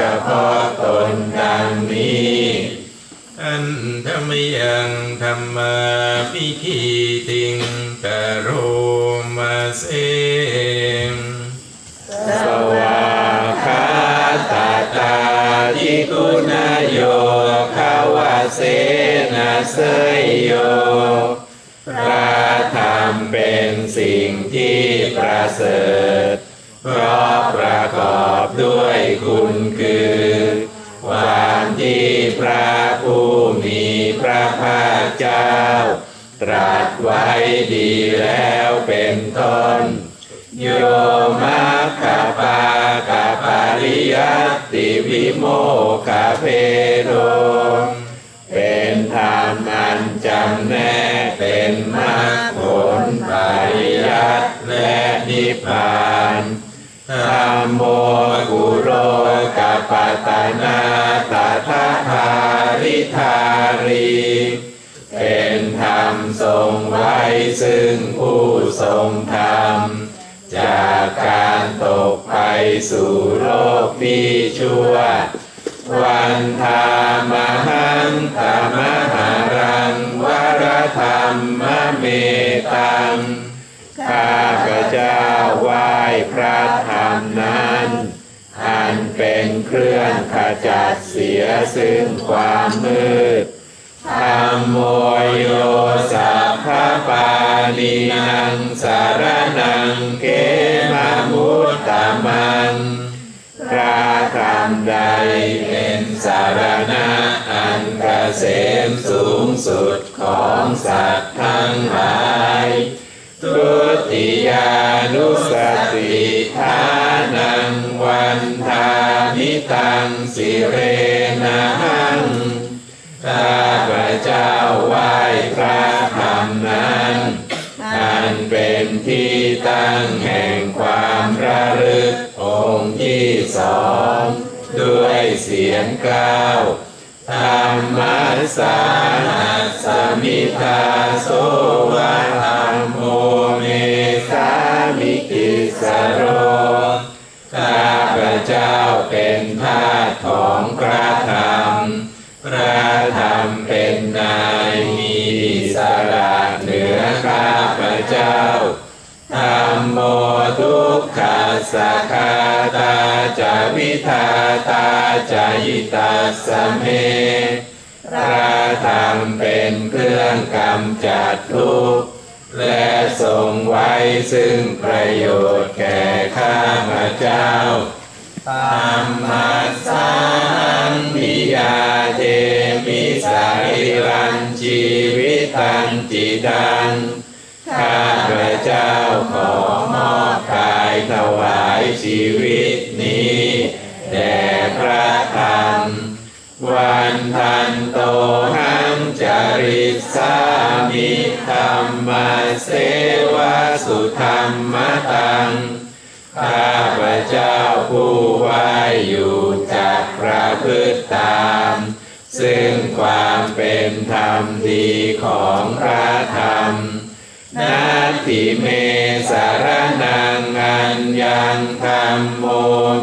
เฉพาะตนดังนี้อันธรรมยังธรรมาพิธีติงกโรมาเสงสวาคาตาตาทิคุณโยคาวาเสนาเสยโยพระธรรมเป็นสิ่งที่ประเสริฐ ตรัสไว้ดีแล้วเป็นต้น โยมัคคปากาปาริยติวิโมกขเพโดเป็นธรรมอันจำแนกเป็นมรรคผลปริยัตและนิพพานธรรมโมกุโรกปตนาตถาคาริธารี ไว้ซึ่งผู้ทรงธรรม จากการตกไปสู่โลกที่ชั่ว วันธามหังธรรมหารังวรธรรมเมตังข้าพระเจ้าไหว้พระธรรมนั้น อันเป็นเครื่องขจัดเสียซึ่งความมืด ธรรมโมโยสัพพปานีนังสารนังเกมามุตตามังพระธรรมใดเป็นสารณะอันเกษมสูงสุดของสัตว์ทั้งหลายทุติยานุสติทานังวันทานิตังสิเรนะหังข้า เป็นที่ตั้งแห่งความระลึกองค์ที่สองด้วยเสียงกล่าวธรรมสาหัสสมิทาโสวะธรรมโมเมสามิกิสโรข้าพระเจ้าเป็นทาสของพระธรรม ทุกขาสาคาตาจาวิทาตาจายิตาสเมพระธรรมเป็นเครื่องกำจัดทุกข์และทรงไว้ซึ่งประโยชน์แก่ข้าพระเจ้าธรรมัสสังมิยาเทมิสาริรันชีวิตันจิดัง ข้าพระเจ้าขอมอบกายถวายชีวิตนี้แด่พระธรรม วันทันโตหังจาริสามิธรรมเสวะสุธรรมตัง ข้าพระเจ้าผู้ไหวอยู่จากประพฤติตาม ซึ่งความเป็นธรรมดีของพระธรรม นาทิเมสารนังอัญญังธรรมโม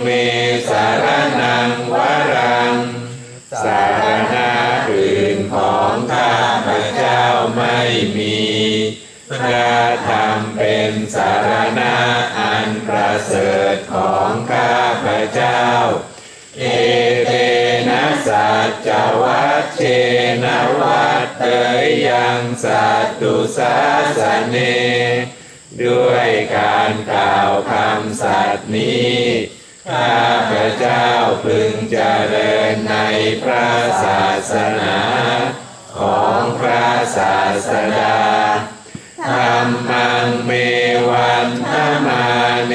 เมสารนังวรัง สารณะอื่นของข้าพระเจ้าไม่มีพระธรรมเป็นสารณะอันประเสริฐของข้าพระเจ้า สัจวัชเชนวัตเตยยังสัตตุสาสเน ด้วยการกล่าวคำสัตย์นี้ข้าพระเจ้าพึงเจริญในพระศาสนาของพระศาสดาธรรมังเมวันธมาเน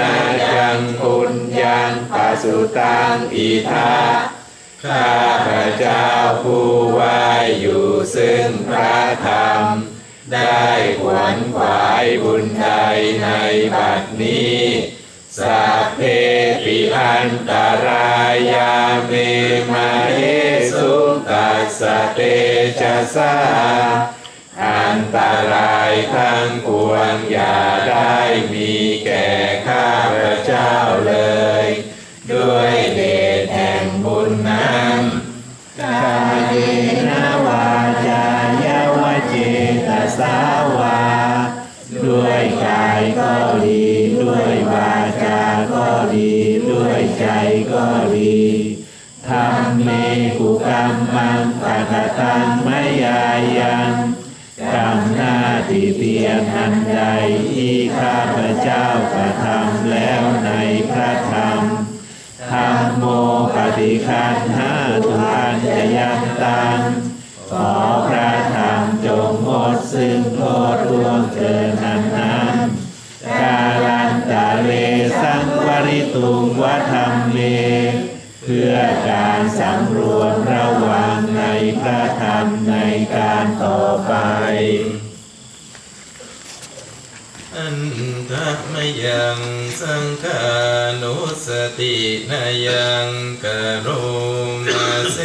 นะยังปุญญังปัสุตังอิทา ข้าพระเจ้าผู้ไหวอยู่ซึ่งพระธรรม ได้ขวนขวายบุญใดในบัดนี้สัพเพปิอันตรายาเมมาเอสุตัสสะเตชะสาอันตรายทั้งปวงอย่าได้มีแก่ข้าพระเจ้าเลย สาวา ด้วยกายก็ดี ด้วยวาจาก็ดี ด้วยใจก็ดีทำเมกุกรรมมังปะกตังมยายังกรรมหน้าที่เพียงอันใดที่ข้าพเจ้ากระทำแล้วในพระธรรมธรรมโมปฏิคันห้าทุนจะยันตัง ตุงวัธรรมเม เพื่อการสำรวมระวังในพระธรรมในการต่อไป อันทะมยังสังขานุสตินายังกโรมาเส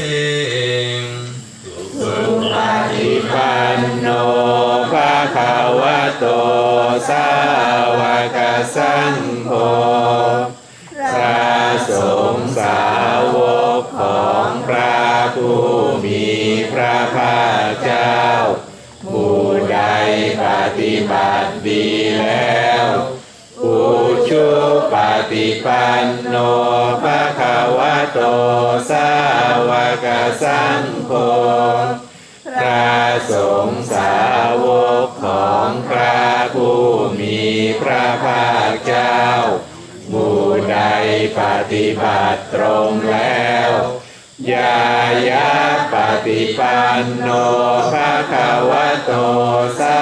ระภาคเจ้า ผู้ใดปฏิบัติดีแล้วผู้ชุปฏิปันโนภะคะวะโตสาวกสังโฆพระสงฆ์สาวกของพระผู้มีพระภาคเจ้าหมู่ใดปฏิบัติตรงแล้ว ยายาปฏิปันโนภะคะวะโตสา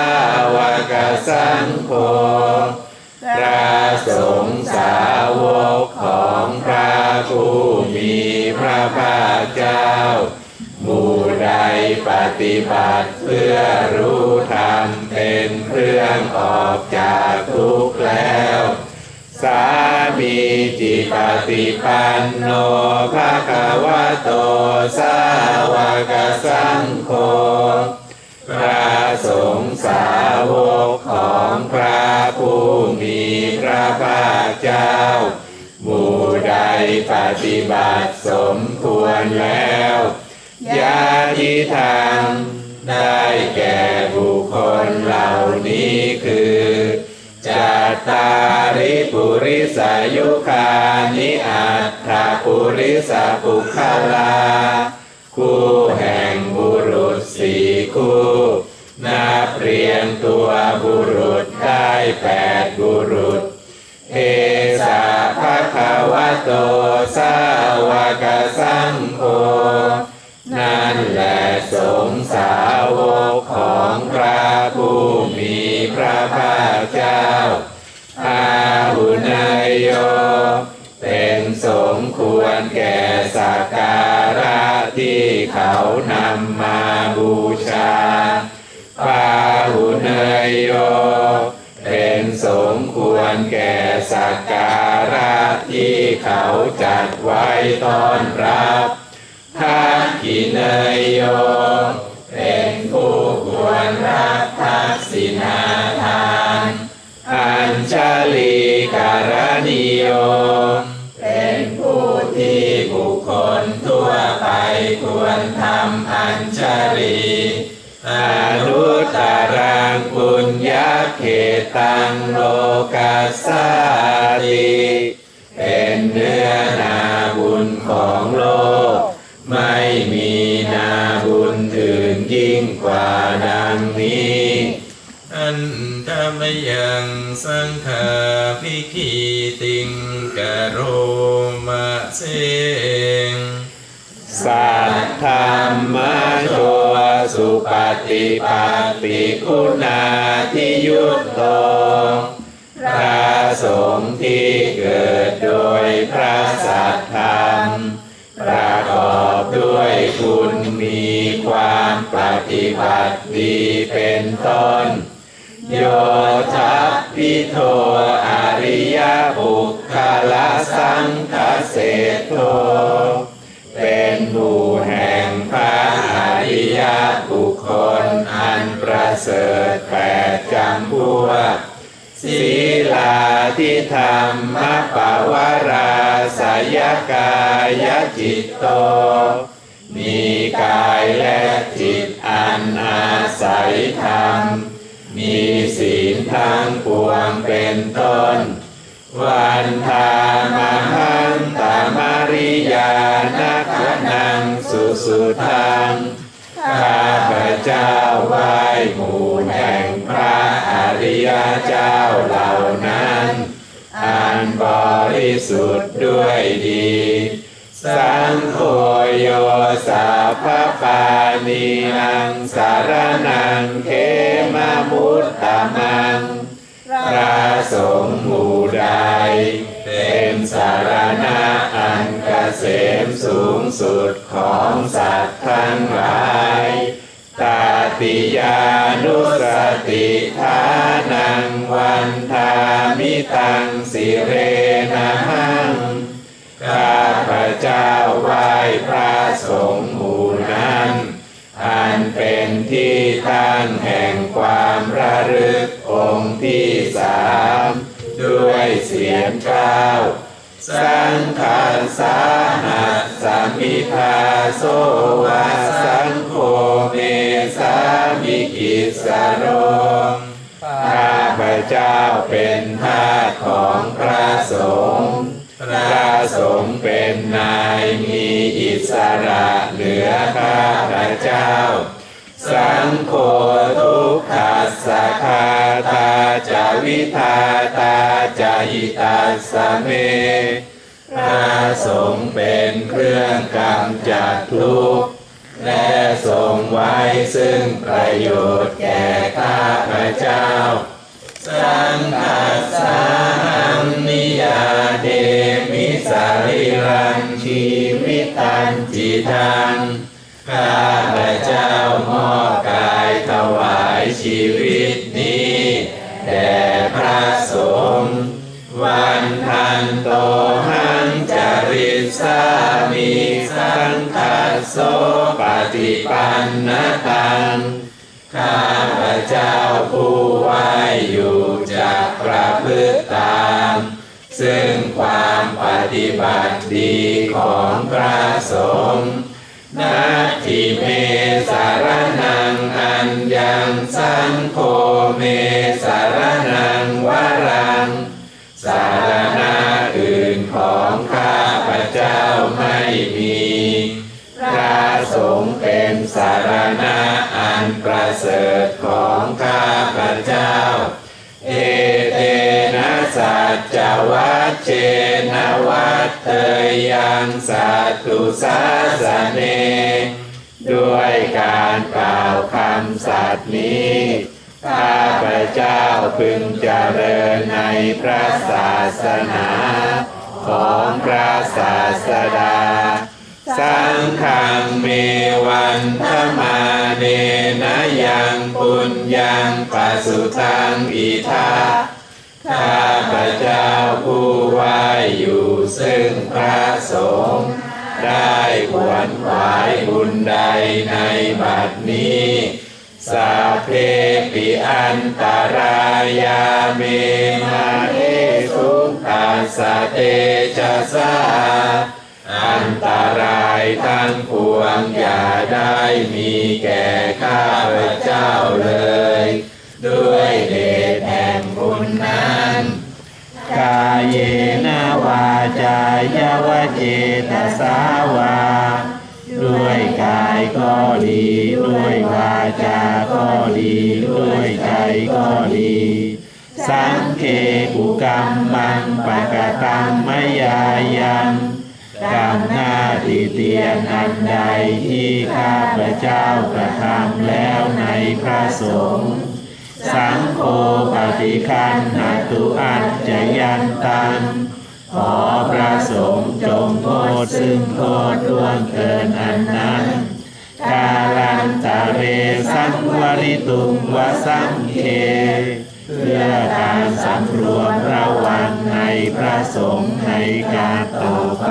วกสังโฆพระสงฆ์สาวกของพระผู้มีพระภาคเจ้า หมู่ใดปฏิบัติเพื่อรู้ธรรมเป็นเครื่องออกจากทุกข์แล้ว สามีจิปฏิปันโนภะควะโตสาวกสังโฆพระสงฆ์สาวกของพระผู้มีพระภาคเจ้าหมู่ใดปฏิบัติสมควรแล้วยาทิทางได้แก่บุคคลเหล่านี้คือ ตาริปุริสายุคานิอัตถาปุริสปุคลา คู่แห่งบุรุษสี่คู่นับเรียงตัวบุรุษได้แปดบุรุษเอสาภะคะวะโตสาวกสังโฆนั่นแหละสงสาวกของพระผู้มีพระภาคเจ้า เขานำมาบูชาปาหุนยโย เป็นสมควรแก่สักการะที่เขาจัดไว้ต้อนรับทักขินยโย เป็นผู้ควรรับทักษิณาทาน อัญชลีการนิโย เขตังโลกัสสาติเป็นเนื้อนาบุญของโลก ไม่มีนาบุญอื่นยิ่งกว่าดังนี้ อันธรรมยังสังขาพิคีติงกโรมาเสงสัทธรรมโช สุปฏิปัตติคุณาที่ยุตโตพระสงฆ์ที่เกิดโดยพระสัทธรรมประกอบด้วยคุณมีความปฏิบัติดีเป็นต้น โยทัพพิโทอริยบุคคลสังคเสโทเป็นผู้ บุคคลอันประเสริฐแปดจำพวกสีลาทิธรรมปวาราสายกายจิตโต มีกายและจิตอันอาศัยธรรม มีศีลทั้งปวงเป็นต้น วันทามหันตามาริยานักนังสุสุทัง ข้าพระเจ้าไหว้หมู่แห่งพระอริยเจ้าเหล่านั้น อันบริสุทธิ์ด้วยดี สังโฆโยสาพปานีนังสารนังเขมามุตตะมังพระสงฆ์หมู่ใด เป็นสารณะอันเกษมสูงสุดของสัตว์ทั้งหลายตาติยานุสติทานังวันทามิตังสิเรนะหังข้าพระเจ้าไหว้พระสงฆ์หมู่นั้น อันเป็นที่ตั้งแห่งความระลึกองค์ที่สาม ด้วยเสียงกล่าว สังฆาสาหัสสมิทาโสวาสังโฆเมสามิกิสโรข้าพระเจ้าเป็นทาสของพระสงฆ์พระสงฆ์เป็นนายมีอิสระเหนือข้าพระเจ้า สังโฆทุกขัสสะคาตาจาวิทาตาจาหิตาสเมพระสงฆ์เป็นเครื่องกำจัดทุกข์และทรงไว้ซึ่งประโยชน์แก่ข้าพระเจ้า สังฆัสสาหังนิยาเดมิสาริรังชีวิตันจิตัง ข้าพระเจ้ามอบกายถวายชีวิตนี้แด่พระสงฆ์วันทันโตหังจริตสามีสังคัสโสปฏิปันนตังข้าพระเจ้าผู้ไหว้อยู่จากประพฤติตาม ซึ่งความปฏิบัติดีของพระสงฆ์ นาทิเมสารนังอันยังสังโฆเมสารนังวรัง สารณะอื่นของข้าพระเจ้าไม่มี พระสงฆ์เป็นสารณะอันประเสริฐ เชนะวัตเทยังสัตตุสาสเน ด้วยการกล่าวคำสัตย์นี้ข้าพระเจ้าพึงเจริญในพระศาสนาของพระศาสดา สังฆังเมวันธมาเนนะยังปุญญังปัสสุทังอิทา ข้าพระเจ้าผู้ไหว้อยู่ซึ่งพระสงฆ์ได้ขวนขวายบุญใดในบัดนี้สาเพปิอันตรายาเมมาเอสุขัสสเตจะสาอันตรายทั้งปวงอย่าได้มีแก่ข้าพระเจ้าเลย ด้วยเดชแห่ง นั้น กายเยนะวาจายาวเจตสาวา ด้วยกายก็ดี ด้วยวาจาก็ดี ด้วยใจก็ดี สังเคปุกรรมมังปะกะตังมยายังกรรมหน้าที่เตียนอันใดที่ข้าพระเจ้ากระทำแล้วในพระสงฆ์ สังโฆปฏิคันหตุอัจจยันตังขอพระสงฆ์จงโทษซึ่งโทษล่วงเกินอันนั้น กาลันตะเรสังวริตุงวสังเคเพื่อการสำรวมระวังในพระสงฆ์ในการต่อไป